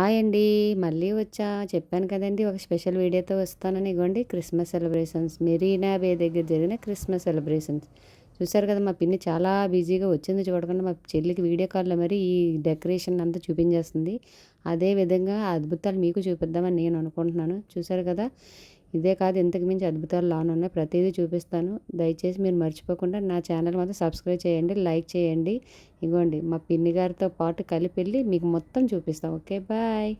Hi అండి. మళ్ళీ వచ్చా. చెప్పాను కదండి ఒక స్పెషల్ వీడియోతో వస్తానని. ఇవ్వండి క్రిస్మస్ సెలబ్రేషన్స్. మెరీనా బే దగ్గర జరిగిన క్రిస్మస్ సెలబ్రేషన్స్. చూసారు కదా మా పిన్ని చాలా బిజీగా వచ్చింది చూడకుండా. మా చెల్లికి వీడియో కాల్లో మరి ఈ డెకరేషన్ అంతా చూపించేస్తుంది. అదే విధంగా అద్భుతాలు మీకు చూపిద్దామని నేను అనుకుంటున్నాను. చూసారు కదా ఇదే కాదు ఇంతకు మించి అద్భుతాలు లాను ఉన్నాయి. ప్రతిదీ చూపిస్తాను. దయచేసి మీరు మర్చిపోకుండా నా ఛానల్ మాత్రం సబ్స్క్రైబ్ చేయండి లైక్ చేయండి. ఇగోండి మా పిన్ని గారితో పాటు కలిపి వెళ్ళి మీకు మొత్తం చూపిస్తాం. Okay bye.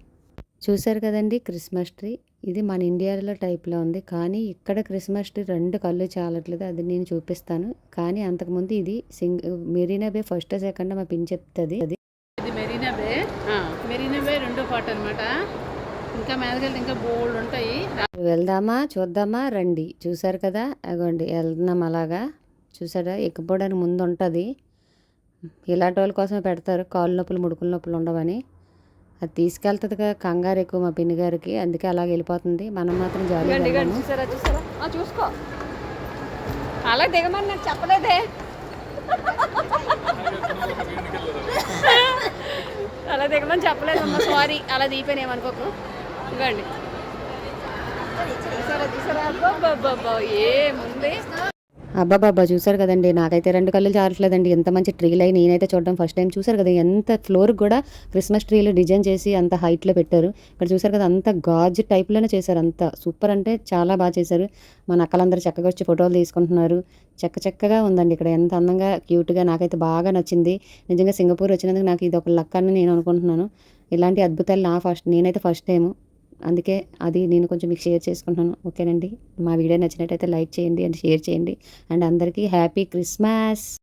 చూసారు కదండి క్రిస్మస్ ట్రీ? ఇది మన ఇండియాలో టైప్లో ఉంది. కానీ ఇక్కడ క్రిస్మస్ ట్రీ రెండు కళ్ళు చాలట్లేదు. అది నేను చూపిస్తాను. కానీ అంతకుముందు ఇది సింగ్ మెరీనా బే ఫస్ట్ సెకండ్ మా పిన్ చెప్తుంది. అది ఇది మెరీనా బే. మెరీనా బే రెండో పాట అనమాట ఇంకా మీదకెళ్తే ఇంకా బోల్డ్ ఉంటాయి. వెళ్దామా? చూద్దామా? రండి. చూసారు కదా? అగోండి వెళ్తున్నాం అలాగా. చూసారా ఎక్కిపోవడానికి ముందు ఉంటుంది. ఇలాంటి వాళ్ళ కోసమే పెడతారు. కాళ్ళు నొప్పులు ముడుకుల నొప్పులు ఉండవని. అది తీసుకెళ్తుంది కదా కంగారు ఎక్కువ మా పిన్ని గారికి. అందుకే అలాగ వెళ్ళిపోతుంది. మనం మాత్రం జాలీగా చూసుకో. అలా దిగమని నాకు చెప్పలేదే. అలా దిగమని చెప్పలేదు అమ్మ సారీ అలా దీపానేమనుకోకు ఇవ్వండి. ఏముంది? అబ్బాబాబా చూసారు కదండి. నాకైతే రెండు కళ్ళు చాలట్లేదండి ఎంత మంచి ట్రీ లైన్ నేనైతే చూడడం ఫస్ట్ టైం చూసారు కదా ఎంత ఫ్లోర్ కూడా క్రిస్మస్ ట్రీలు డిజైన్ చేసి అంత హైట్లో పెట్టారు. ఇక్కడ చూసారు కదా అంత గాజు టైప్లోనే చేశారు. అంత సూపర్ అంటే చాలా బాగా చేశారు. మన అక్కలందరూ చక్కగా వచ్చి ఫోటోలు తీసుకుంటున్నారు. చక్క చక్కగా ఉందండి ఇక్కడ. ఎంత అందంగా క్యూట్గా నాకైతే బాగా నచ్చింది. నిజంగా సింగపూర్ వచ్చినందుకు నాకు ఇది ఒక లక్ అని నేను అనుకుంటున్నాను. ఇలాంటి అద్భుతాలు నా ఫస్ట్ నేనైతే ఫస్ట్ టైము అందుకే అది నేను కొంచెం మీకు షేర్ చేసుకుంటున్నాను. ఓకేనండి? మా వీడియో నచ్చినట్టయితే లైక్ చేయండి అండ్ షేర్ చేయండి. అండ్ అందరికీ హ్యాపీ క్రిస్మస్!